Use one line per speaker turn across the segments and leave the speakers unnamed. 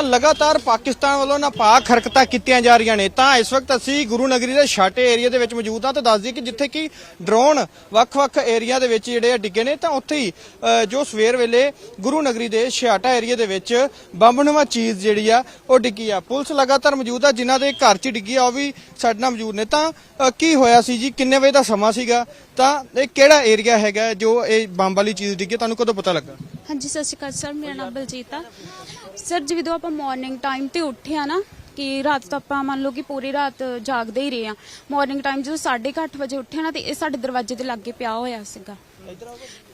ਤਾਂ ਲਗਾਤਾਰ ਪਾਕਿਸਤਾਨ ਵੱਲੋਂ ਨਾਪਾਕ ਹਰਕਤਾਂ ਕੀਤੀਆਂ ਜਾ ਰਹੀਆਂ ਨੇ। ਤਾਂ ਇਸ ਵਕਤ ਅਸੀਂ ਗੁਰੂ ਨਗਰੀ ਦੇ ਛਾਟੇ ਏਰੀਆ ਦੇ ਵਿੱਚ ਮੌਜੂਦ ਹਾਂ ਤਾਂ ਦੱਸ ਦਈਏ ਕਿ ਜਿੱਥੇ ਕਿ ਡਰੋਨ ਵੱਖ-ਵੱਖ ਏਰੀਆ ਦੇ ਵਿੱਚ ਜਿਹੜੇ ਆ ਡਿੱਗੇ ਨੇ, ਤਾਂ ਉੱਥੇ ਹੀ ਜੋ ਸਵੇਰ ਵੇਲੇ ਗੁਰੂ ਨਗਰੀ ਦੇ ਛਾਟਾ ਏਰੀਆ ਦੇ ਵਿੱਚ ਬੰਬਨਵਾ ਚੀਜ਼ ਜਿਹੜੀ ਆ, ਉਹ ਡਿੱਗੀ ਆ। ਪੁਲਿਸ ਲਗਾਤਾਰ ਮੌਜੂਦ ਆ, ਜਿਨ੍ਹਾਂ ਦੇ ਘਰ 'ਚ ਡਿੱਗੀ ਆ, ਉਹ ਵੀ ਸਾਡੇ ਨਾਲ ਮੌਜੂਦ ਨੇ। ਤਾਂ ਕੀ ਹੋਇਆ ਸੀ ਜੀ? ਕਿੰਨੇ ਵਜੇ ਦਾ ਸਮਾਂ ਸੀਗਾ? ਤਾਂ ਇਹ ਕਿਹੜਾ ਏਰੀਆ ਹੈਗਾ ਜੋ ਇਹ ਬੰਬ ਵਾਲੀ ਚੀਜ਼ ਡਿੱਗੀ ਤੁਹਾਨੂੰ ਕਦੋਂ ਪਤਾ ਲੱਗਾ?
ਹਾਂਜੀ, ਸਤਿ ਸ਼੍ਰੀ ਅਕਾਲ ਸਰ, ਮੇਰਾ ਨਾਮ ਬਲਜੀਤ ਆ। ਸਰ ਜਦੋਂ ਆਪਾਂ ਮਾਰਨਿੰਗ ਟਾਈਮ ਤੇ ਉੱਠੇ ਆ ਨਾ, ਕਿ ਰਾਤ ਤਾਂ ਆਪਾਂ ਮੰਨ ਲਓ ਕਿ ਪੂਰੀ ਰਾਤ ਜਾਗਦੇ ਹੀ ਰਹੇ ਆ। ਮਾਰਨਿੰਗ ਟਾਈਮ ਜਦੋਂ 8:30 ਵਜੇ ਉੱਠੇ ਨਾ, ਤੇ ਇਹ ਸਾਡੇ ਦਰਵਾਜ਼ੇ ਦੇ ਲਾਗੇ ਪਿਆ ਹੋਇਆ ਸੀਗਾ।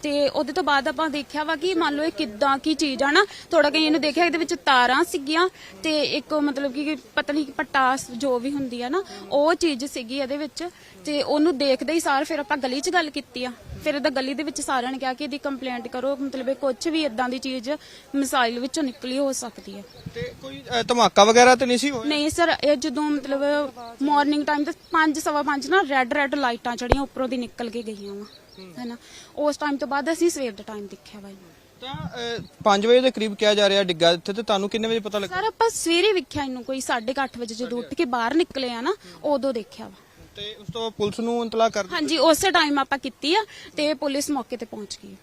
ਤੇ ਉਹਦੇ ਤੋਂ ਬਾਅਦ ਆਪਾਂ ਦੇਖਿਆ ਵਾ ਕਿ ਮੰਨ ਲਓ ਇਹ ਕਿੱਦਾਂ ਕੀ ਚੀਜ਼ ਆ ਨਾ ਥੋੜਾ ਕਈ ਇਹਨੂੰ ਦੇਖਿਆ ਇਹਦੇ ਵਿੱਚ ਤਾਰਾਂ ਸੀਗੀਆਂ ਤੇ ਇੱਕ ਮਤਲਬ ਕਿ ਪਤਾ ਨਹੀਂ ਪਟਾਸ ਜੋ ਵੀ ਹੁੰਦੀ ਆ ਨਾ ਉਹ ਚੀਜ਼ ਸੀਗੀ ਇਹਦੇ ਵਿੱਚ ਤੇ ਉਹਨੂੰ ਦੇਖਦੇ ਹੀ ਸਾਰ ਫਿਰ ਆਪਾਂ ਗਲੀ 'ਚ ਗੱਲ ਕੀਤੀ ਆ। ਫਿਰ ਇਹਦਾ ਗਲੀ ਦੇ ਵਿੱਚ ਸਾਰਿਆਂ ਨੇ ਕਿਹਾ ਕਿ ਇਹਦੀ ਕੰਪਲੇਂਟ ਕਰੋ ਮਤਲਬ ਇਹ ਕੁਝ ਵੀ ਇਦਾਂ ਦੀ ਚੀਜ਼ ਮਿਸਾਈਲ ਵਿੱਚੋਂ ਨਿਕਲੀ ਹੋ ਸਕਦੀ ਹੈ
ਤੇ ਕੋਈ ਧਮਾਕਾ ਵਗੈਰਾ ਤੇ ਨਹੀਂ ਸੀ ਹੋਇਆ?
ਨਹੀਂ ਸਰ ਇਹ ਜਦੋਂ ਮਤਲਬ ਮਾਰਨਿੰਗ ਟਾਈਮ ਤੇ 5 ਸਵਾ ਪੰਜ ਨਾ ਰੈੱਡ ਰੈੱਡ ਲਾਈਟਾਂ ਜਿਹੜੀਆਂ ਉੱਪਰੋਂ ਦੀ ਨਿਕਲ ਕੇ ਗਈਆਂ ਵਾ। ਹੈਨਾ ਉਸ ਟਾਈਮ ਤੋਂ ਬਾਅਦ ਅਸੀਂ ਸਵੇਰ ਦਾ ਟਾਈਮ ਦੇਖਿਆ ਇਹਨੂੰ।
ਤਾਂ 5 ਵਜੇ ਦੇ ਕਰੀਬ ਕਿਹਾ ਜਾ ਰਿਹਾ ਡਿੱਗਾ ਇੱਥੇ ਤੇ ਤੁਹਾਨੂੰ ਕਿੰਨੇ ਵਜੇ ਪਤਾ ਲੱਗਾ?
ਸਰ ਆਪਾਂ ਸਵੇਰੇ ਵੇਖਿਆ ਇਹਨੂੰ ਕੋਈ 8:30 ਵਜੇ ਜਦੋਂ ਉੱਠ ਕੇ ਬਾਹਰ ਨਿਕਲੇ ਆ ਨਾ ਉਦੋਂ ਦੇਖਿਆ ਵਾ।
ਤੇ ਉਸ ਤੋਂ ਪੁਲਿਸ ਨੂੰ ਇਤਲਾਹ ਕਰ ਦਿੱਤੀ?
ਹਾਂਜੀ ਉਸੇ ਟਾਈਮ ਆਪਾਂ ਕੀਤੀ ਆ ਤੇ ਪੁਲਿਸ ਮੌਕੇ ਤੇ ਪਹੁੰਚ ਗਈ।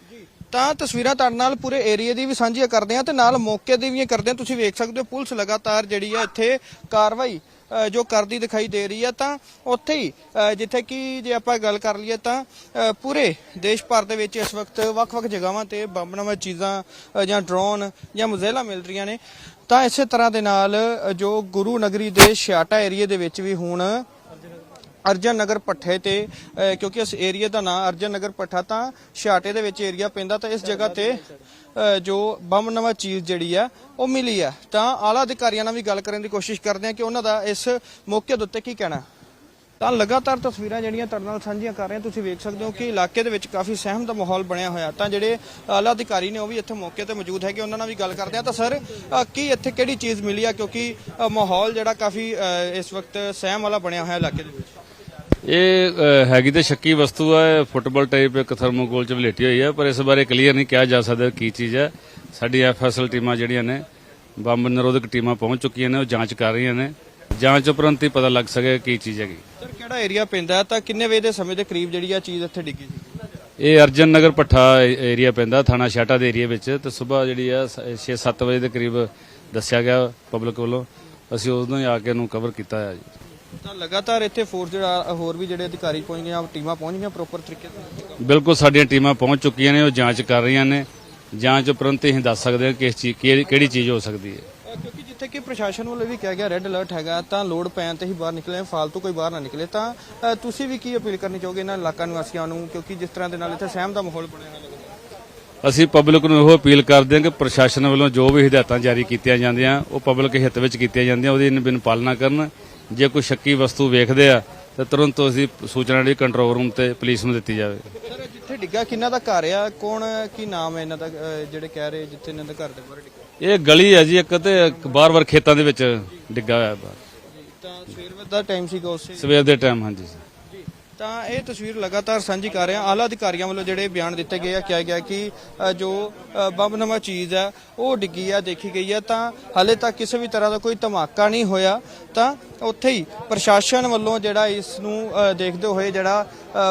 ਤਾਂ ਤਸਵੀਰਾਂ ਤੁਹਾਡੇ ਨਾਲ ਪੂਰੇ ਏਰੀਆ ਦੀ ਵੀ ਸਾਂਝੀਆਂ ਕਰਦੇ ਆ ਤੇ ਨਾਲ ਮੌਕੇ ਦੀ ਵੀ ਕਰਦੇ ਆ ਤੁਸੀਂ ਵੇਖ ਸਕਦੇ ਹੋ ਪੁਲਿਸ ਲਗਾਤਾਰ ਜਿਹੜੀ ਆ ਇੱਥੇ ਕਾਰਵਾਈ ਜੋ ਕਰਦੀ ਦਿਖਾਈ ਦੇ ਰਹੀ ਆ। ਤਾਂ ਉੱਥੇ ਹੀ ਜਿੱਥੇ ਕਿ ਜੇ ਆਪਾਂ ਗੱਲ ਕਰ ਲਈਏ ਤਾਂ ਪੂਰੇ ਦੇਸ਼ ਭਰ ਦੇ ਵਿੱਚ ਇਸ ਵਕਤ ਵੱਖ-ਵੱਖ ਜਗ੍ਹਾਵਾਂ ਤੇ ਬੰਬਨਾਮਾ ਚੀਜ਼ਾਂ ਜਾਂ ਡਰੋਨ ਜਾਂ ਮੁਜ਼ੇਲਾ ਮਿਲ ਰਹੀਆਂ ਨੇ। ਤਾਂ ਇਸੇ ਤਰ੍ਹਾਂ ਦੇ ਨਾਲ ਜੋ ਗੁਰੂ ਨਗਰੀ ਦੇ ਛਿਆਟਾ ਏਰੀਆ ਦੇ ਵਿੱਚ ਵੀ ਹੁਣ ਅਰਜਨ ਨਗਰ ਪੱਠੇ ਤੇ ਕਿਉਂਕਿ ਇਸ ਏਰੀਆ ਦਾ ਨਾਂ ਅਰਜਨ ਨਗਰ ਪੱਠਾ, ਤਾਂ ਛਾਟੇ ਦੇ ਵਿੱਚ ਏਰੀਆ ਪੈਂਦਾ, ਤਾਂ ਇਸ ਜਗ੍ਹਾ ਤੇ ਜੋ ਬੰਮ ਨਵਾਂ ਚੀਜ਼ ਜਿਹੜੀ ਆ, ਉਹ ਮਿਲੀ ਆ। ਤਾਂ ਆਲਾ ਅਧਿਕਾਰੀਆਂ ਨਾਲ ਵੀ ਗੱਲ ਕਰਨ ਦੀ ਕੋਸ਼ਿਸ਼ ਕਰਦੇ ਆ ਕਿ ਉਹਨਾਂ ਦਾ ਇਸ ਮੌਕੇ ਦੇ ਉੱਤੇ ਕੀ ਕਹਿਣਾ ਤਾਂ ਲਗਾਤਾਰ ਤਸਵੀਰਾਂ ਜਿਹੜੀਆਂ ਤੁਹਾਡੇ ਨਾਲ ਸਾਂਝੀਆਂ ਕਰ ਰਹੇ ਹਾਂ, ਤੁਸੀਂ ਵੇਖ ਸਕਦੇ ਹੋ ਕਿ ਇਲਾਕੇ ਦੇ ਵਿੱਚ ਕਾਫੀ ਸਹਿਮ ਦਾ ਮਾਹੌਲ ਬਣਿਆ ਹੋਇਆ। ਤਾਂ ਜਿਹੜੇ ਆਲਾ ਅਧਿਕਾਰੀ ਨੇ ਉਹ ਵੀ ਇੱਥੇ ਮੌਕੇ ਤੇ ਮੌਜੂਦ ਹੈਗੇ, ਉਹਨਾਂ ਨਾਲ ਵੀ ਗੱਲ ਕਰਦੇ ਆ ਤਾਂ ਸਰ ਕੀ ਇੱਥੇ ਕਿਹੜੀ ਚੀਜ਼ ਮਿਲੀ ਆ? ਕਿਉਂਕਿ ਮਾਹੌਲ ਜਿਹੜਾ ਕਾਫੀ ਇਸ ਵਕਤ ਸਹਿਮ ਵਾਲਾ ਬਣਿਆ ਹੋਇਆ ਇਲਾਕੇ ਦੇ ਵਿੱਚ।
ਇਹ ਅ, ਹੈਗੀ ਤੇ ਸ਼ੱਕੀ ਵਸਤੂ ਹੈ ਫੁੱਟਬਾਲ ਟਾਈਪ ਇੱਕ ਥਰਮੋਕੋਲ ਚ ਵਲੇਟੀ ਹੋਈ ਹੈ ਪਰ ਇਸ ਬਾਰੇ ਕਲੀਅਰ ਨਹੀਂ ਕਿਹਾ ਜਾ ਸਕਦਾ ਕੀ ਚੀਜ਼ ਹੈ ਸਾਡੀ ਐਫਐਸਐਲ ਟੀਮਾਂ ਜਿਹੜੀਆਂ ਨੇ ਬੰਬ ਨਿਰੋਧਕ ਟੀਮਾਂ ਪਹੁੰਚ ਚੁੱਕੀਆਂ ਨੇ ਉਹ ਜਾਂਚ ਕਰ ਰਹੀਆਂ ਨੇ। ਜਾਂਚ ਉਪਰੰਤ ਹੀ ਪਤਾ ਲੱਗ ਸਕੇ ਕੀ ਚੀਜ਼ ਹੈਗੀ।
ਸਰ ਕਿਹੜਾ ਏਰੀਆ ਪੈਂਦਾ ਹੈ ਤਾਂ ਕਿੰਨੇ ਵਜੇ ਦੇ ਸਮੇਂ ਦੇ ਕਰੀਬ ਜਿਹੜੀ ਆ ਚੀਜ਼ ਇੱਥੇ ਡਿੱਗੀ ਸੀ?
ਇਹ ਅਰਜਨ ਨਗਰ ਪੱਠਾ ਏਰੀਆ ਪੈਂਦਾ ਥਾਣਾ ਛਾਟਾ ਦੇ ਏਰੀਆ ਵਿੱਚ ਤੇ ਸਵੇਰ ਜਿਹੜੀ ਆ 6-7 ਵਜੇ ਦੇ ਕਰੀਬ ਦੱਸਿਆ ਗਿਆ ਪਬਲਿਕ ਵੱਲੋਂ। ਅਸੀਂ ਉਦੋਂ ਹੀ ਆ ਕੇ ਇਹਨੂੰ ਕਵਰ ਕੀਤਾ ਹੈ ਜੀ।
ਤਾਂ ਲਗਾਤਾਰ ਇੱਥੇ ਫੋਰਸ ਜਿਹੜਾ ਹੋਰ ਵੀ ਜਿਹੜੇ ਅਧਿਕਾਰੀ ਪਹੁੰਚ ਗਏ ਆ ਟੀਮਾਂ ਪਹੁੰਚ ਗਈਆਂ ਪ੍ਰੋਪਰ ਤਰੀਕੇ ਨਾਲ?
ਬਿਲਕੁਲ ਸਾਡੀਆਂ ਟੀਮਾਂ ਪਹੁੰਚ ਚੁੱਕੀਆਂ ਨੇ ਉਹ ਜਾਂਚ ਕਰ ਰਹੀਆਂ ਨੇ। ਜਾਂਚ ਉਪਰੰਤ ਹੀ ਦੱਸ ਸਕਦੇ ਹਾਂ ਕਿ ਇਸ ਚੀਜ਼ ਕਿਹੜੀ ਕਿਹੜੀ ਚੀਜ਼ ਹੋ ਸਕਦੀ ਹੈ।
ਕਿਉਂਕਿ ਜਿੱਥੇ ਕਿ ਪ੍ਰਸ਼ਾਸਨ ਵੱਲੋਂ ਵੀ ਕਿਹਾ ਗਿਆ ਰੈੱਡ ਅਲਰਟ ਹੈਗਾ ਤਾਂ ਲੋਡ ਪੈਣ ਤੇ ਹੀ ਬਾਹਰ ਨਿਕਲੇ ਫਾਲਤੂ ਕੋਈ ਬਾਹਰ ਨਾ ਨਿਕਲੇ। ਤਾਂ ਤੁਸੀਂ ਵੀ ਕੀ ਅਪੀਲ ਕਰਨੀ ਚਾਹੋਗੇ ਇਹਨਾਂ ਇਲਾਕਾ ਨਿਵਾਸੀਆਂ ਨੂੰ? ਕਿਉਂਕਿ ਜਿਸ ਤਰ੍ਹਾਂ ਦੇ ਨਾਲ ਇੱਥੇ ਸਹਿਮ ਦਾ ਮਾਹੌਲ ਬਣਿਆ ਹੋਇਆ
ਅਸੀਂ ਪਬਲਿਕ ਨੂੰ ਇਹੋ ਅਪੀਲ ਕਰਦੇ ਹਾਂ ਕਿ ਪ੍ਰਸ਼ਾਸਨ ਵੱਲੋਂ ਜੋ ਵੀ ਹਦਾਇਤਾਂ ਜਾਰੀ ਕੀਤੀਆਂ ਜਾਂਦੀਆਂ ਉਹ ਪਬਲਿਕ ਹਿੱਤ ਵਿੱਚ ਕੀਤੀਆਂ ਜਾਂਦੀਆਂ ਉਹਦੀ ਬਿਨ ਪਾਲਣਾ ਕਰਨ। ਜੇ ਕੋਈ ਸ਼ੱਕੀ ਵਸਤੂ ਵੇਖਦੇ ਆ ਤਾਂ ਤੁਰੰਤ ਉਸਦੀ ਸੂਚਨਾ ਜਿਹੜੀ ਕੰਟਰੋਲ ਰੂਮ ਤੇ ਪੁਲਿਸ ਨੂੰ ਦਿੱਤੀ ਜਾਵੇ।
ਸਰ ਜਿੱਥੇ ਡਿੱਗਾ ਕਿੰਨਾ ਦਾ ਘਰ ਆ? ਕੌਣ ਕੀ ਨਾਮ ਹੈ ਇਹਨਾਂ ਦਾ ਅਹ ਜਿਹੜੇ ਕਹਿ ਰਹੇ ਜਿੱਥੇ ਇਹਨਾਂ ਦਾ ਘਰ ਦੇ ਬਾਹਰ ਡਿੱਗਾ?
ਇਹ ਗਲੀ ਹੈ ਜੀ ਇੱਕ ਤੇ ਬਾਰ-ਬਾਰ ਖੇਤਾਂ ਦੇ ਵਿੱਚ ਡਿੱਗਾ ਹੋਇਆ ਬਾਹਰ।
ਤਾਂ ਸਵੇਰ ਦਾ ਟਾਈਮ ਸੀਗਾ ਉਸੇ
ਸਵੇਰ ਦੇ ਟਾਈਮ ਹਾਂਜੀ
ਤਾਂ ਇਹ ਤਸਵੀਰ ਲਗਾਤਾਰ ਸਾਂਝੀ ਕਰ ਰਹੇ। ਹਾਂ ਆਲਾ ਅਧਿਕਾਰੀਆਂ ਵੱਲੋਂ ਜਿਹੜੇ ਬਿਆਨ ਦਿੱਤੇ ਗਏ ਆ ਕਿਹਾ ਗਿਆ ਕਿ ਜੋ ਅ, ਬੰਬਨਮਾ ਚੀਜ਼ ਹੈ ਉਹ ਡਿੱਗੀ ਆ ਦੇਖੀ ਗਈ ਹੈ ਤਾਂ ਹਾਲੇ ਤੱਕ ਕਿਸੇ ਵੀ ਤਰ੍ਹਾਂ ਦਾ ਕੋਈ ਧਮਾਕਾ ਨਹੀਂ ਹੋਇਆ। ਤਾਂ ਉੱਥੇ ਹੀ ਪ੍ਰਸ਼ਾਸਨ ਵੱਲੋਂ ਜਿਹੜਾ ਇਸ ਨੂੰ ਦੇਖਦੇ ਹੋਏ ਜਿਹੜਾ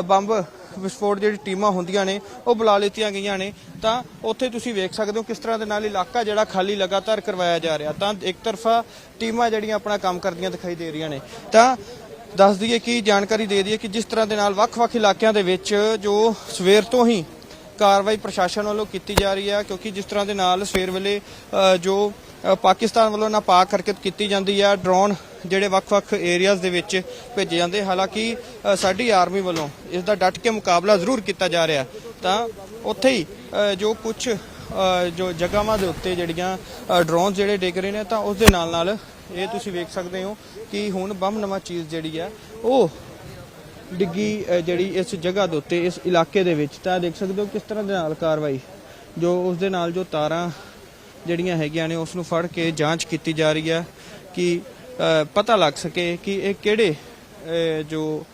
ਬੰਬ ਵਿਸਫੋਟ ਜਿਹੜੀ ਟੀਮਾਂ ਹੁੰਦੀਆਂ ਨੇ ਉਹ ਬੁਲਾ ਲਿੱਤੀਆਂ ਗਈਆਂ ਨੇ। ਤਾਂ ਉੱਥੇ ਤੁਸੀਂ ਵੇਖ ਸਕਦੇ ਹੋ ਕਿਸ ਤਰ੍ਹਾਂ ਦੇ ਨਾਲ ਇਲਾਕਾ ਜਿਹੜਾ ਖਾਲੀ ਲਗਾਤਾਰ ਕਰਵਾਇਆ ਜਾ ਰਿਹਾ। ਤਾਂ ਇੱਕ ਤਰਫਾ ਟੀਮਾਂ ਜਿਹੜੀਆਂ ਆਪਣਾ ਕੰਮ ਕਰਦੀਆਂ ਦਿਖਾਈ ਦੇ ਰਹੀਆਂ ਨੇ। ਤਾਂ ਦੱਸ ਦਈਏ ਕਿ ਜਾਣਕਾਰੀ ਦੇ ਦਈਏ ਕਿ ਜਿਸ ਤਰ੍ਹਾਂ ਦੇ ਨਾਲ ਵੱਖ-ਵੱਖ ਇਲਾਕਿਆਂ ਦੇ ਵਿੱਚ ਜੋ ਸਵੇਰ ਤੋਂ ਹੀ ਕਾਰਵਾਈ ਪ੍ਰਸ਼ਾਸਨ ਵੱਲੋਂ ਕੀਤੀ ਜਾ ਰਹੀ ਹੈ, ਕਿਉਂਕਿ ਜਿਸ ਤਰ੍ਹਾਂ ਦੇ ਨਾਲ ਸਵੇਰ ਵੇਲੇ ਜੋ ਪਾਕਿਸਤਾਨ ਵੱਲੋਂ ਨਾਪਾਕ ਹਰਕਤ ਕੀਤੀ ਜਾਂਦੀ ਹੈ, ਡਰੋਨ ਜਿਹੜੇ ਵੱਖ-ਵੱਖ ਏਰੀਆਜ਼ ਦੇ ਵਿੱਚ ਭੇਜੇ ਜਾਂਦੇ ਹਾਲਾਂਕਿ ਸਾਡੀ ਆਰਮੀ ਵੱਲੋਂ ਇਸ ਦਾ ਡਟ ਕੇ ਮੁਕਾਬਲਾ ਜ਼ਰੂਰ ਕੀਤਾ ਜਾ ਰਿਹਾ। ਤਾਂ ਉੱਥੇ ਹੀ ਜੋ ਕੁਝ ਜੋ ਜਗ੍ਹਾਵਾਂ ਦੇ ਉੱਤੇ ਜਿਹੜੀਆਂ ਡਰੋਨ ਜਿਹੜੇ ਡਿੱਗ ਰਹੇ ਨੇ, ਤਾਂ ਉਸ ਦੇ ਨਾਲ ਨਾਲ ਇਹ ਤੁਸੀਂ ਵੇਖ ਸਕਦੇ ਹੋ ਕਿ ਹੁਣ ਬੰਮ ਨਵਾਂ ਚੀਜ਼ ਜਿਹੜੀ ਹੈ, ਉਹ ਡਿੱਗੀ ਜਿਹੜੀ ਇਸ ਜਗ੍ਹਾ ਦੇ ਉੱਤੇ, ਇਸ ਇਲਾਕੇ ਦੇ ਵਿੱਚ। ਤਾਂ ਦੇਖ ਸਕਦੇ ਹੋ ਕਿਸ ਤਰ੍ਹਾਂ ਦੇ ਨਾਲ ਕਾਰਵਾਈ, ਜੋ ਉਸ ਦੇ ਨਾਲ ਜੋ ਤਾਰਾਂ ਜਿਹੜੀਆਂ ਹੈਗੀਆਂ ਨੇ, ਉਸ ਨੂੰ ਫੜ ਕੇ ਜਾਂਚ ਕੀਤੀ ਜਾ ਰਹੀ ਹੈ ਕਿ ਪਤਾ ਲੱਗ ਸਕੇ ਕਿ ਇਹ ਕਿਹੜੇ ਜੋ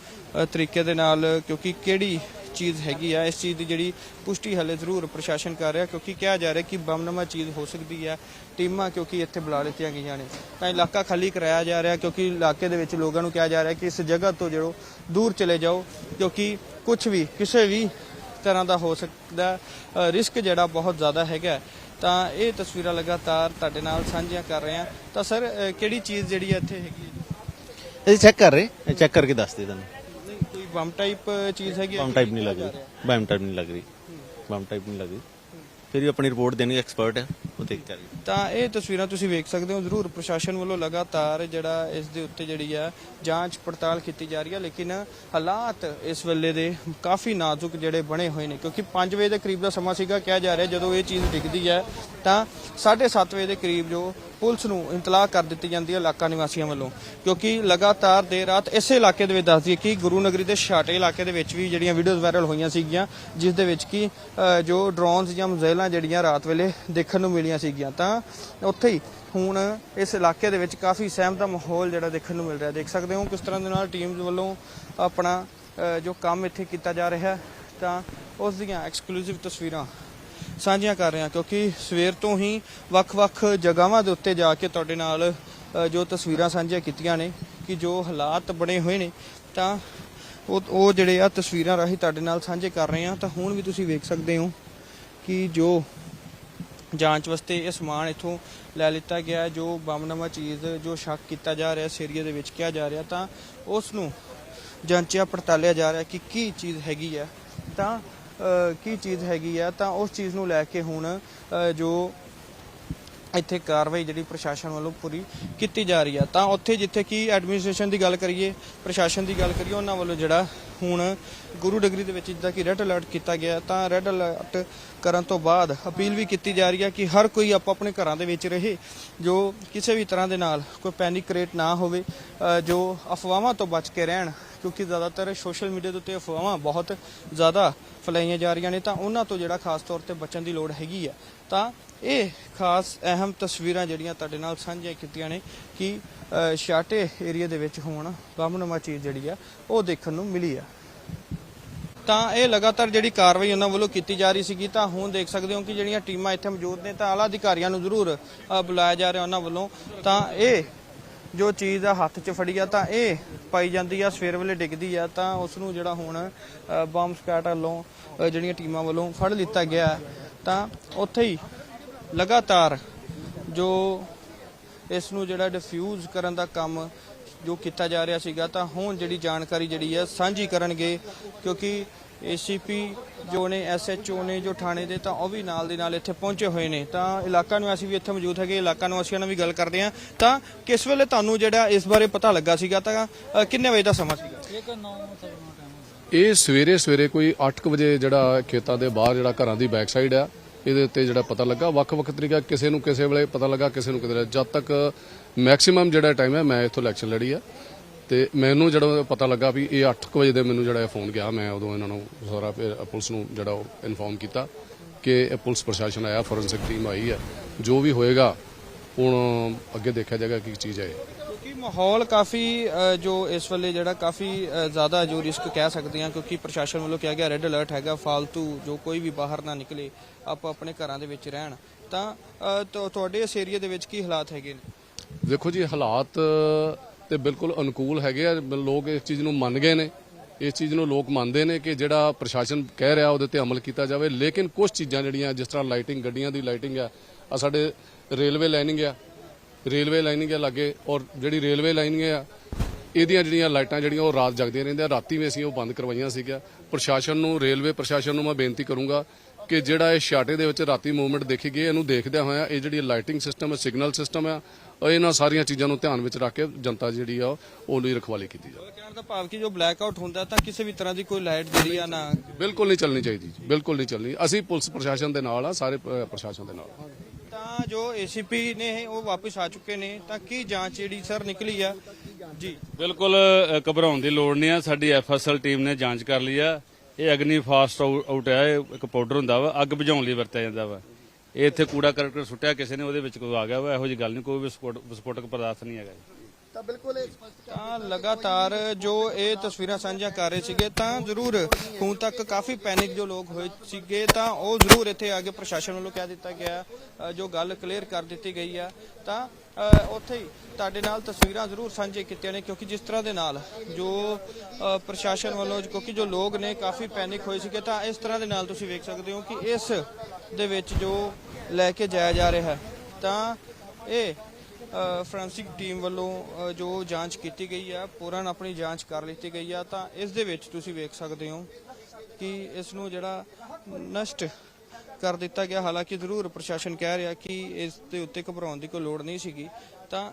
ਤਰੀਕੇ ਦੇ ਨਾਲ, ਕਿਉਂਕਿ ਕਿਹੜੀ ਚੀਜ਼ ਹੈਗੀ ਆ, ਇਸ ਚੀਜ਼ ਦੀ ਜਿਹੜੀ ਪੁਸ਼ਟੀ ਹਲੇ ਜ਼ਰੂਰ ਪ੍ਰਸ਼ਾਸਨ ਕਰ ਰਿਹਾ, ਕਿਉਂਕਿ ਕਿਹਾ ਜਾ ਰਿਹਾ ਕਿ ਬੰਮਨਮਾ ਚੀਜ਼ ਹੋ ਸਕਦੀ ਹੈ ਟੀਮਾਂ ਕਿਉਂਕਿ ਇੱਥੇ ਬੁਲਾ ਲਿੱਤੀਆਂ ਗਈਆਂ ਨੇ। ਤਾਂ ਇਲਾਕਾ ਖਾਲੀ ਕਰਾਇਆ ਜਾ ਰਿਹਾ, ਕਿਉਂਕਿ ਇਲਾਕੇ ਦੇ ਵਿੱਚ ਲੋਕਾਂ ਨੂੰ ਕਿਹਾ ਜਾ ਰਿਹਾ ਕਿ ਇਸ ਜਗ੍ਹਾ ਤੋਂ ਜਿਹੜੋ ਦੂਰ ਚਲੇ ਜਾਓ, ਕਿਉਂਕਿ ਕੁਝ ਵੀ, ਕਿਸੇ ਵੀ ਤਰ੍ਹਾਂ ਦਾ ਹੋ ਸਕਦਾ ਰਿਸਕ ਜਿਹੜਾ ਬਹੁਤ ਜ਼ਿਆਦਾ ਹੈਗਾ। ਤਾਂ ਇਹ ਤਸਵੀਰਾਂ ਲਗਾਤਾਰ ਤੁਹਾਡੇ ਨਾਲ ਸਾਂਝੀਆਂ ਕਰ ਰਹੇ ਹਾਂ। ਤਾਂ ਸਰ ਕਿਹੜੀ ਚੀਜ਼ ਜਿਹੜੀ ਹੈ ਇੱਥੇ ਹੈਗੀ ਹੈ?
ਅਸੀਂ ਚੈੱਕ ਕਰ ਰਹੇ ਚੈੱਕ ਕਰਕੇ ਦੱਸਦੇ ਤੁਹਾਨੂੰ।
ਬੰਮ ਟਾਈਪ ਚੀਜ਼ ਹੈਗੀ
ਬੰਮ ਟਾਈਪ ਨਹੀਂ ਲੱਗ ਰਹੀ। ਬੰਮ ਟਾਈਪ ਨਹੀਂ ਲੱਗ ਰਹੀ। ਬੰਮ ਟਾਈਪ ਨਹੀਂ ਲੱਗ ਰਹੀ। ਫਿਰ ਵੀ ਆਪਣੀ ਰਿਪੋਰਟ ਦੇਣੀ ਐਕਸਪਰਟ ਹੈ ਉਹ ਦੇਖ ਕੇ
ਤਾਂ ਇਹ ਤਸਵੀਰਾਂ ਤੁਸੀਂ ਵੇਖ ਸਕਦੇ ਹੋ, ਜ਼ਰੂਰ ਪ੍ਰਸ਼ਾਸਨ ਵੱਲੋਂ ਲਗਾਤਾਰ ਜਿਹੜਾ ਇਸ ਦੇ ਉੱਤੇ ਜਿਹੜੀ ਹੈ ਜਾਂਚ ਪੜਤਾਲ ਕੀਤੀ ਜਾ ਰਹੀ ਹੈ, ਲੇਕਿਨ ਹਾਲਾਤ ਇਸ ਵੇਲੇ ਦੇ ਕਾਫੀ ਨਾਜ਼ੁਕ ਜਿਹੜੇ ਬਣੇ ਹੋਏ ਨੇ, ਕਿਉਂਕਿ 5 ਵਜੇ ਦੇ ਕਰੀਬ ਦਾ ਸਮਾਂ ਸੀਗਾ, ਕਿਹਾ ਜਾ ਰਿਹਾ ਜਦੋਂ ਇਹ ਚੀਜ਼ ਡਿੱਗਦੀ ਹੈ, ਤਾਂ 7:30 ਵਜੇ ਦੇ ਕਰੀਬ ਜੋ ਪੁਲਿਸ ਨੂੰ ਇਤਲਾਹ ਕਰ ਦਿੱਤੀ ਜਾਂਦੀ ਹੈ ਇਲਾਕਾ ਨਿਵਾਸੀਆਂ ਵੱਲੋਂ, ਕਿਉਂਕਿ ਲਗਾਤਾਰ ਦੇਰ ਰਾਤ ਇਸੇ ਇਲਾਕੇ ਦੇ ਵਿੱਚ ਦੱਸਦੀ ਹੈ ਕਿ ਗੁਰੂ ਨਗਰੀ ਦੇ ਛਾਟੇ ਇਲਾਕੇ ਦੇ ਵਿੱਚ ਵੀ ਜਿਹੜੀਆਂ ਵੀਡੀਓਜ਼ ਵਾਇਰਲ ਹੋਈਆਂ ਸੀਗੀਆਂ, ਜਿਸ ਦੇ ਵਿੱਚ ਕਿ ਜੋ ਡਰੋਨਸ ਜਾਂ ਮਿਜ਼ਾਈਲਾਂ ਜਿਹੜੀਆਂ ਰਾਤ ਵੇਲੇ ਦੇਖਣ ਨੂੰ ਮਿਲੀਆਂ ਸੀਗੀਆਂ, ਤਾਂ ਉੱਥੇ ਹੀ ਹੁਣ ਇਸ ਇਲਾਕੇ ਦੇ ਵਿੱਚ ਕਾਫੀ ਸਹਿਮ ਦਾ ਮਾਹੌਲ ਜਿਹੜਾ ਦੇਖਣ ਨੂੰ ਮਿਲ ਰਿਹਾ। ਦੇਖ ਸਕਦੇ ਹੋ ਕਿਸ ਤਰ੍ਹਾਂ ਦੇ ਨਾਲ ਟੀਮਸ ਵੱਲੋਂ ਆਪਣਾ ਜੋ ਕੰਮ ਇੱਥੇ ਕੀਤਾ ਜਾ ਰਿਹਾ ਤਾਂ ਉਸ ਦੀਆਂ ਐਕਸਕਲੂਸਿਵ ਤਸਵੀਰਾਂ ਸਾਂਝੀਆਂ ਕਰ ਰਹੇ ਹਾਂ ਕਿਉਂਕਿ ਸਵੇਰ ਤੋਂ ਹੀ ਵੱਖ-ਵੱਖ ਜਗ੍ਹਾਵਾਂ ਦੇ ਉੱਤੇ ਜਾ ਕੇ ਤੁਹਾਡੇ ਨਾਲ ਜੋ ਤਸਵੀਰਾਂ ਸਾਂਝੀਆਂ ਕੀਤੀਆਂ ਨੇ, ਕਿ ਜੋ ਹਾਲਾਤ ਬਣੇ ਹੋਏ ਨੇ, ਤਾਂ ਉਹ ਉਹ ਜਿਹੜੇ ਆ ਤਸਵੀਰਾਂ ਰਾਹੀਂ ਤੁਹਾਡੇ ਨਾਲ ਸਾਂਝੇ ਕਰ ਰਹੇ ਹਾਂ। ਤਾਂ ਹੁਣ ਵੀ ਤੁਸੀਂ ਵੇਖ ਸਕਦੇ ਹੋ ਕਿ ਜੋ ਜਾਂਚ ਵਾਸਤੇ ਇਹ ਸਮਾਨ ਇਥੋਂ ਲੈ ਲਿੱਤਾ ਗਿਆ ਹੈ, ਜੋ ਬੰਮਨਮਾ ਚੀਜ਼ ਜੋ ਸ਼ੱਕ ਕੀਤਾ ਜਾ ਰਿਹਾ ਇਸ ਦੇ ਵਿੱਚ ਕਿਹਾ ਜਾ ਰਿਹਾ ਤਾਂ ਉਸ ਨੂੰ ਜਾਂਚਿਆ ਪੜਤਾਲਿਆ ਜਾ ਰਿਹਾ ਕਿ ਕੀ ਚੀਜ਼ ਹੈਗੀ ਹੈ। ਤਾਂ ਕੀ ਚੀਜ਼ ਹੈਗੀ ਆ ਤਾਂ ਉਸ ਚੀਜ਼ ਨੂੰ ਲੈ ਕੇ ਹੁਣ ਜੋ ਇੱਥੇ ਕਾਰਵਾਈ ਜਿਹੜੀ ਪ੍ਰਸ਼ਾਸਨ ਵੱਲੋਂ ਪੂਰੀ ਕੀਤੀ ਜਾ ਰਹੀ ਆ ਤਾਂ ਉੱਥੇ ਜਿੱਥੇ ਕੀ ਐਡਮਿਨਿਸਟ੍ਰੇਸ਼ਨ ਦੀ ਗੱਲ ਕਰੀਏ ਪ੍ਰਸ਼ਾਸਨ ਦੀ ਗੱਲ ਕਰੀਏ ਉਹਨਾਂ ਵੱਲੋਂ ਜਿਹੜਾ ਹੁਣ ਗੁਰੂ ਡਗਰੀ ਦੇ ਵਿੱਚ ਜਿੱਦਾਂ ਕਿ ਰੈੱਡ ਅਲਰਟ ਕੀਤਾ ਗਿਆ ਤਾਂ ਰੈੱਡ ਅਲਰਟ ਕਰਨ ਤੋਂ ਬਾਅਦ ਅਪੀਲ ਵੀ ਕੀਤੀ ਜਾ ਰਹੀ ਹੈ ਕਿ ਹਰ ਕੋਈ ਆਪੋ ਆਪਣੇ ਘਰਾਂ ਦੇ ਵਿੱਚ ਰਹੇ, ਜੋ ਕਿਸੇ ਵੀ ਤਰ੍ਹਾਂ ਦੇ ਨਾਲ ਕੋਈ ਪੈਨਿਕ ਕ੍ਰੀਏਟ ਨਾ ਹੋਵੇ ਜੋ ਅਫਵਾਹਾਂ ਤੋਂ ਬਚ ਕੇ ਰਹਿਣ। ਕਿਉਂਕਿ ਜ਼ਿਆਦਾਤਰ ਸੋਸ਼ਲ ਮੀਡੀਆ ਦੇ ਉੱਤੇ ਅਫਵਾਹਾਂ ਬਹੁਤ ਜ਼ਿਆਦਾ ਫੈਲਾਈਆਂ ਜਾ ਰਹੀਆਂ ਨੇ ਤਾਂ ਉਹਨਾਂ ਤੋਂ ਜਿਹੜਾ ਖਾਸ ਤੌਰ ਤੇ ਬਚਣ ਦੀ ਲੋੜ ਹੈਗੀ ਆ। ਤਾਂ ਇਹ ਖਾਸ ਅਹਿਮ ਤਸਵੀਰਾਂ ਜਿਹੜੀਆਂ ਤੁਹਾਡੇ ਨਾਲ ਸਾਂਝੀਆਂ ਕੀਤੀਆਂ ਨੇ ਕਿ ਅ, ਸ਼ਾਟੇ ਏਰੀਆ ਦੇ ਵਿੱਚ ਹੁਣ ਗਮਨਮਾ ਚੀਜ਼ ਜਿਹੜੀ ਆ ਉਹ ਦੇਖਣ ਨੂੰ ਮਿਲੀ ਆ। ਤਾਂ ਇਹ ਲਗਾਤਾਰ ਜਿਹੜੀ ਕਾਰਵਾਈ ਉਹਨਾਂ ਵੱਲੋਂ ਕੀਤੀ ਜਾ ਰਹੀ ਸੀਗੀ ਤਾਂ ਹੁਣ ਦੇਖ ਸਕਦੇ ਹੋ ਕਿ ਜਿਹੜੀਆਂ ਟੀਮਾਂ ਇੱਥੇ ਮੌਜੂਦ ਨੇ ਤਾਂ ਆਲਾ ਅਧਿਕਾਰੀਆਂ ਨੂੰ ਜ਼ਰੂਰ ਬੁਲਾਇਆ ਜਾ ਰਿਹਾ ਉਹਨਾਂ ਵੱਲੋਂ। ਤਾਂ ਇਹ ਜੋ ਚੀਜ਼ ਆ ਹੱਥ 'ਚ ਫੜੀ ਆ ਤਾਂ ਇਹ ਪਾਈ ਜਾਂਦੀ ਆ ਸਵੇਰ ਵੇਲੇ ਡਿੱਗਦੀ ਆ ਤਾਂ ਉਸ ਨੂੰ ਜਿਹੜਾ ਹੁਣ ਅ, ਬੰਬ ਸਕਾਟ ਵੱਲੋਂ ਜਿਹੜੀਆਂ ਟੀਮਾਂ ਵੱਲੋਂ ਫੜ ਲਿੱਤਾ ਗਿਆ ਹੈ। ਤਾਂ ਉੱਥੇ ਹੀ ਲਗਾਤਾਰ ਜੋ ਇਸ ਨੂੰ ਜਿਹੜਾ ਡਿਫਿਊਜ਼ ਕਰਨ ਦਾ ਕੰਮ ਜੋ ਕੀਤਾ ਜਾ ਰਿਹਾ ਸੀਗਾ ਤਾਂ ਹੁਣ ਜਿਹੜੀ ਜਾਣਕਾਰੀ ਜਿਹੜੀ ਹੈ ਸਾਂਝੀ ਕਰਨਗੇ ਕਿਉਂਕਿ ਏਸੀਪੀ ਜੋ ਨੇ ਐਸਐਚਓ ਨੇ ਜੋ ਥਾਣੇ ਦੇ ਤਾਂ ਉਹ ਵੀ ਨਾਲ ਦੇ ਨਾਲ ਇੱਥੇ ਪਹੁੰਚੇ ਹੋਏ ਨੇ। ਤਾਂ ਇਲਾਕਾ ਨਿਵਾਸੀ ਵੀ ਇੱਥੇ ਮੌਜੂਦ ਹੈਗੇ ਇਲਾਕਾ ਨਿਵਾਸੀਆਂ ਨਾਲ ਵੀ ਗੱਲ ਕਰਦੇ ਆ ਤਾਂ ਕਿਸ ਵੇਲੇ ਤੁਹਾਨੂੰ ਜਿਹੜਾ ਇਸ ਬਾਰੇ ਪਤਾ ਲੱਗਾ ਸੀਗਾ ਤਾਂ ਅ, ਕਿੰਨੇ ਵਜੇ ਦਾ ਸਮਾਂ ਸੀਗਾ?
ਇਹ ਸਵੇਰੇ ਸਵੇਰੇ ਕੋਈ 8:00 ਵਜੇ ਜਿਹੜਾ ਖੇਤਾਂ ਦੇ ਬਾਹਰ ਜਿਹੜਾ ਘਰਾਂ ਦੀ ਬੈਕ ਸਾਈਡ ਆ ਇਹਦੇ ਉੱਤੇ ਜਿਹੜਾ ਪਤਾ ਲੱਗਾ, ਵੱਖ-ਵੱਖ ਤਰੀਕਾ ਕਿਸੇ ਨੂੰ ਕਿਸੇ ਵੇਲੇ ਪਤਾ ਲੱਗਾ, ਕਿਸੇ ਨੂੰ ਕਿਤੇ ਜਦ ਤੱਕ ਮੈਕਸਿਮਮ ਜਿਹੜਾ ਟਾਈਮ ਹੈ, ਮੈਂ ਇੱਥੋਂ ਇਲੈਕਸ਼ਨ ਲੜੀ ਆ। ਤੇ ਮੈਨੂੰ ਜਦੋਂ ਪਤਾ ਲੱਗਾ ਵੀ ਇਹ 8:00 ਵਜੇ ਦੇ ਮੈਨੂੰ ਜਿਹੜਾ ਫੋਨ ਗਿਆ, ਮੈਂ ਉਦੋਂ ਇਹਨਾਂ ਨੂੰ ਸਾਰਾ ਪੁਲਿਸ ਨੂੰ ਜਿਹੜਾ ਉਹ ਇਨਫੋਰਮ ਕੀਤਾ ਕਿ ਇਹ ਪੁਲਿਸ ਪ੍ਰਸ਼ਾਸਨ ਆਇਆ ਫੋਰੈਂਸਿਕ ਟੀਮ ਆਈ ਹੈ ਜੋ ਵੀ ਹੋਏਗਾ, ਹੁਣ ਅੱਗੇ ਦੇਖਿਆ ਜਾਏਗਾ ਕੀ ਚੀਜ਼ ਹੈ
ਮਾਹੌਲ ਕਾਫੀ ਜੋ ਇਸ ਵੇਲੇ ਜਿਹੜਾ ਕਾਫੀ ਜ਼ਿਆਦਾ ਜੋ ਰਿਸਕ ਕਹਿ ਸਕਦੇ ਹਾਂ, ਕਿਉਂਕਿ ਪ੍ਰਸ਼ਾਸਨ ਵੱਲੋਂ ਕਿਹਾ ਗਿਆ ਰੈੱਡ ਅਲਰਟ ਹੈਗਾ, ਫਾਲਤੂ ਜੋ ਕੋਈ ਵੀ ਬਾਹਰ ਨਾ ਨਿਕਲੇ, ਆਪਾਂ ਆਪਣੇ ਘਰਾਂ ਦੇ ਵਿੱਚ ਰਹਿਣ। ਤਾਂ ਤੁਹਾਡੇ ਇਸ ਏਰੀਆ ਦੇ ਵਿੱਚ ਕੀ ਹਾਲਾਤ ਹੈਗੇ ਨੇ?
ਦੇਖੋ ਜੀ, ਹਾਲਾਤ ਤੇ ਬਿਲਕੁਲ ਅਨੁਕੂਲ ਹੈਗੇ ਆ ਲੋਕ ਇਸ ਚੀਜ਼ ਨੂੰ ਮੰਨ ਗਏ ਨੇ। ਇਸ ਚੀਜ਼ ਨੂੰ ਲੋਕ ਮੰਨਦੇ ਨੇ ਕਿ ਜਿਹੜਾ ਪ੍ਰਸ਼ਾਸਨ ਕਹਿ ਰਿਹਾ ਉਹਦੇ ਤੇ ਅਮਲ ਕੀਤਾ ਜਾਵੇ, ਲੇਕਿਨ ਕੁਝ ਚੀਜ਼ਾਂ ਜਿਹੜੀਆਂ, ਜਿਸ ਤਰ੍ਹਾਂ ਲਾਈਟਿੰਗ ਗੱਡੀਆਂ ਦੀ ਲਾਈਟਿੰਗ ਆ ਸਾਡੇ ਰੇਲਵੇ ਲਾਈਨਿੰਗ ਆ ਰੇਲਵੇ ਲਾਈਨਿੰਗ ਆ ਲੱਗੇ ਔਰ ਜਿਹੜੀ ਰੇਲਵੇ ਲਾਈਨਿੰਗ ਆ ਇਹਦੀਆਂ ਜਿਹੜੀਆਂ ਲਾਈਟਾਂ ਜਿਹੜੀਆਂ ਉਹ ਰਾਤ ਜਗਦੀਆਂ ਰਹਿੰਦੀਆਂ ਰਾਤੀ ਵੀ ਅਸੀਂ ਉਹ ਬੰਦ ਕਰਵਾਈਆਂ ਸੀਗੀਆਂ। ਪ੍ਰਸ਼ਾਸਨ ਨੂੰ ਰੇਲਵੇ ਪ੍ਰਸ਼ਾਸਨ ਨੂੰ ਮੈਂ ਬੇਨਤੀ ਕਰੂੰਗਾ ਕਿ ਜਿਹੜਾ ਇਹ ਸ਼ਾਟੇ ਦੇ ਵਿੱਚ ਰਾਤੀ ਮੂਵਮੈਂਟ ਦੇਖੀ ਗਈ ਇਹਨੂੰ ਦੇਖਦਿਆਂ ਹੋਇਆਂ ਇਹ ਜਿਹੜੀ ਲਾਈਟਿੰਗ ਸਿਸਟਮ ਹੈ ਸਿਗਨਲ ਸਿਸਟਮ ਹੈ ਇਹਨਾਂ ਸਾਰੀਆਂ ਚੀਜ਼ਾਂ ਨੂੰ ਧਿਆਨ ਵਿੱਚ ਰੱਖ ਕੇ ਜਨਤਾ ਜਿਹੜੀ ਆ ਉਹ ਲਈ ਰਖਵਾਲੀ ਕੀਤੀ ਜਾਵੇ।
ਕਹਿਣ ਦਾ ਭਾਵ ਕਿ ਜੋ ਬਲੈਕ ਆਊਟ ਹੁੰਦਾ ਤਾਂ ਕਿਸੇ ਵੀ ਤਰ੍ਹਾਂ ਦੀ ਕੋਈ ਲਾਈਟ ਜਿਹੜੀ ਆ ਨਾ
ਬਿਲਕੁਲ ਨਹੀਂ ਚੱਲਣੀ ਚਾਹੀਦੀ ਬਿਲਕੁਲ ਨਹੀਂ ਚੱਲਣੀ। ਅਸੀਂ ਪੁਲਿਸ ਪ੍ਰਸ਼ਾਸਨ ਦੇ ਨਾਲ ਆ ਸਾਰੇ ਪ੍ਰਸ਼ਾਸਨ ਦੇ ਨਾਲ।
ਤਾਂ ਜੋ ਏਸੀਪੀ ਨੇ ਉਹ ਵਾਪਸ ਆ ਚੁੱਕੇ ਨੇ ਤਾਂ ਕੀ ਜਾਂਚ ਜਿਹੜੀ ਸਰ ਨਿਕਲੀ ਆ? ਜੀ।
ਬਿਲਕੁਲ ਅ, ਘਬਰਾਉਣ ਦੀ ਲੋੜ ਨਹੀਂ ਆ। ਸਾਡੀ ਐਫਐਸਐਲ ਟੀਮ ਨੇ ਜਾਂਚ ਕਰ ਲਈ ਆ। ਇਹ ਅਗਨੀ ਫਾਸਟ ਆਊਟ ਹੈ ਇਹ ਇੱਕ ਪਾਊਡਰ ਹੁੰਦਾ ਵਾ ਅੱਗ ਬੁਝਾਉਣ ਲਈ ਵਰਤਿਆ ਜਾਂਦਾ ਵਾ। ਇਹ ਇੱਥੇ ਕੂੜਾ ਕਰਕਟ ਸੁੱਟਿਆ ਕਿਸੇ ਨੇ ਉਹਦੇ ਵਿੱਚ ਕੋਈ ਆ ਗਿਆ ਵਾ ਇਹੋ ਜੀ ਗੱਲ ਨਹੀਂ ਕੋਈ ਵਿਸਫੋਟ- ਵਿਸਫੋਟਕ ਪਦਾਰਥ ਨਹੀਂ ਹੈਗਾ ਜੀ।
ਤਾਂ ਬਿਲਕੁਲ ਇਹ ਸਪਸ਼ਟ
ਤਾਂ ਲਗਾਤਾਰ ਜੋ ਇਹ ਤਸਵੀਰਾਂ ਸਾਂਝਾ ਕਰ ਰਹੇ ਸੀਗੇ ਤਾਂ ਜ਼ਰੂਰ ਹੁਣ ਤੱਕ ਕਾਫੀ ਪੈਨਿਕ ਜੋ ਲੋਕ ਹੋਏ ਸੀਗੇ ਤਾਂ ਉਹ ਜ਼ਰੂਰ ਇੱਥੇ ਆ ਕੇ ਪ੍ਰਸ਼ਾਸਨ ਵੱਲੋਂ ਕਹਿ ਦਿੱਤਾ ਗਿਆ ਜੋ ਗੱਲ ਕਲੀਅਰ ਕਰ ਦਿੱਤੀ ਗਈ ਆ। ਤਾਂ ਉੱਥੇ ਹੀ ਤੁਹਾਡੇ ਨਾਲ ਤਸਵੀਰਾਂ ਜ਼ਰੂਰ ਸਾਂਝੇ ਕੀਤੀਆਂ ਨੇ ਕਿਉਂਕਿ ਜਿਸ ਤਰ੍ਹਾਂ ਦੇ ਨਾਲ ਜੋ ਪ੍ਰਸ਼ਾਸਨ ਵੱਲੋਂ ਕਿਉਂਕਿ ਜੋ ਲੋਕ ਨੇ ਕਾਫੀ ਪੈਨਿਕ ਹੋਏ ਸੀਗੇ ਤਾਂ ਇਸ ਤਰ੍ਹਾਂ ਦੇ ਨਾਲ ਤੁਸੀਂ ਵੇਖ ਸਕਦੇ ਹੋ ਕਿ ਇਸ ਦੇ ਵਿੱਚ ਜੋ ਲੈ ਕੇ ਜਾਇਆ ਜਾ ਰਿਹਾ ਤਾਂ ਇਹ ਫੋਰੈਂਸਿਕ ਟੀਮ ਵੱਲੋਂ ਜੋ ਜਾਂਚ ਕੀਤੀ ਗਈ ਆ ਪੂਰਨ ਆਪਣੀ ਜਾਂਚ ਕਰ ਲਿੱਤੀ ਗਈ ਆ ਤਾਂ ਇਸ ਦੇ ਵਿੱਚ ਤੁਸੀਂ ਵੇਖ ਸਕਦੇ ਹੋ ਕਿ ਇਸ ਨੂੰ ਜਿਹੜਾ ਨਸ਼ਟ ਕਰ ਦਿੱਤਾ ਗਿਆ। ਹਾਲਾਂਕਿ ਜ਼ਰੂਰ ਪ੍ਰਸ਼ਾਸਨ ਕਹਿ ਰਿਹਾ ਕਿ ਇਸ ਦੇ ਉੱਤੇ ਘਬਰਾਉਣ ਦੀ ਕੋਈ ਲੋੜ ਨਹੀਂ ਸੀਗੀ। ਤਾਂ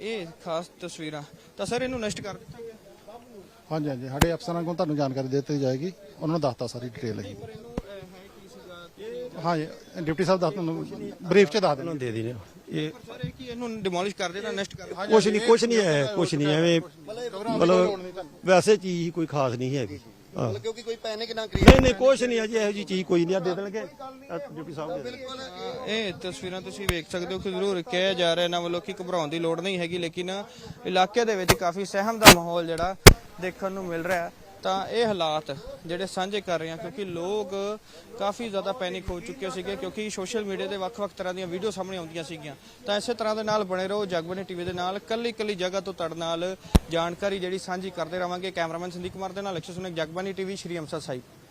ਇਹ ਖਾਸ ਤਸਵੀਰਾਂ। ਤਾਂ ਸਰ ਇਹਨੂੰ ਨਸ਼ਟ ਕਰ ਦਿੱਤਾ ਗਿਆ?
ਹਾਂਜੀ ਹਾਂਜੀ। ਸਾਡੇ ਅਫਸਰਾਂ ਕੋਲ ਤੁਹਾਨੂੰ ਜਾਣਕਾਰੀ ਦੇ ਦਿੱਤੀ ਜਾਏਗੀ। ਉਹਨਾਂ ਨੂੰ ਦੱਸਤਾ ਸਾਰੀ ਡਿਟੇਲ ਹੈ ਹਾਂਜੀ ਡਿਪਟੀ ਸਾਹਿਬ ਦੱਸ ਤੁਹਾਨੂੰ ਬਰੀਫ ਚ ਦੱਸ ਦੇਣਗੇ
ਦੇ ਦੇਣੇ ਇਹ
ਸਰ ਇਹ ਕੀ ਇਹਨੂੰ ਡਿਮੋਲਿਸ਼ ਕਰ ਦੇਣਾ ਨਸ਼ਟ ਕਰ ਦੇਣਾ
ਕੁਛ ਨਹੀਂ ਕੁਛ ਨਹੀਂ ਹੈ ਕੁਛ ਨਹੀਂ ਐਵੇਂ ਮਤਲਬ ਵੈਸੇ ਚੀਜ਼ ਕੋਈ ਖਾਸ ਨਹੀਂ ਹੈਗੀ ਹਾਂ।
ਕਿਉਂਕਿ ਕੋਈ ਪੈਨਿਕ ਨਾ
ਨਹੀਂ ਨਹੀਂ ਕੁਛ ਨਹੀਂ ਹੈ ਜੀ ਇਹੋ ਜੀ ਚੀਜ਼ ਕੋਈ ਨਹੀਂ ਆ ਦੇ ਦੇਣਗੇ ਆਹ ਡਿਪਟੀ ਸਾਹਿਬ ਦੇ ਦੇਣਗੇ।
ਇਹ ਤਸਵੀਰਾਂ ਤੁਸੀਂ ਵੇਖ ਸਕਦੇ ਹੋ ਕਿ ਜ਼ਰੂਰ ਕਿਹਾ ਜਾ ਰਿਹਾ ਇਹਨਾਂ ਵੱਲੋਂ ਕਿ ਘਬਰਾਉਣ ਦੀ ਲੋੜ ਨਹੀਂ ਹੈਗੀ ਲੇਕਿਨ ਇਲਾਕੇ ਦੇ ਵਿੱਚ ਕਾਫੀ ਸਹਿਮ ਦਾ ਮਾਹੌਲ ਜਿਹੜਾ ਦੇਖਣ ਨੂੰ ਮਿਲ ਰਿਹਾ ਹੈ। ਤਾਂ ਇਹ ਹਾਲਾਤ ਜਿਹੜੇ ਸਾਂਝੇ ਕਰ ਰਹੇ ਹਾਂ ਕਿਉਂਕਿ ਲੋਕ ਕਾਫੀ ਜ਼ਿਆਦਾ ਪੈਨਿਕ ਹੋ ਚੁੱਕੇ ਸੀਗੇ, ਕਿਉਂਕਿ ਸੋਸ਼ਲ ਮੀਡੀਆ ਤੇ ਵੱਖ-ਵੱਖ ਤਰ੍ਹਾਂ ਦੀਆਂ ਵੀਡੀਓ ਸਾਹਮਣੇ ਆਉਂਦੀਆਂ ਸੀਗੀਆਂ। ਤਾਂ ਇਸੇ ਤਰ੍ਹਾਂ ਦੇ ਨਾਲ ਬਣੇ ਰਹੋ ਜਗਬਨੀ ਟੀਵੀ ਦੇ ਨਾਲ ਕੱਲੀ ਕੱਲੀ ਜਗ੍ਹਾ ਤੋਂ ਤੜ ਨਾਲ ਜਾਣਕਾਰੀ ਜਿਹੜੀ ਸਾਂਝੀ ਕਰਦੇ ਰਵਾਂਗੇ, ਕੈਮਰਾਮੈਨ ਸੰਦੀਪ ਕੁਮਾਰ ਦੇ ਨਾਲ ਅਕਸ਼ੇ ਸੁਨੇਕ ਜਗਬਨੀ ਟੀਵੀ ਸ਼੍ਰੀ ਅੰਮ੍ਰਿਤਸਰ ਸਾਹਿਬ।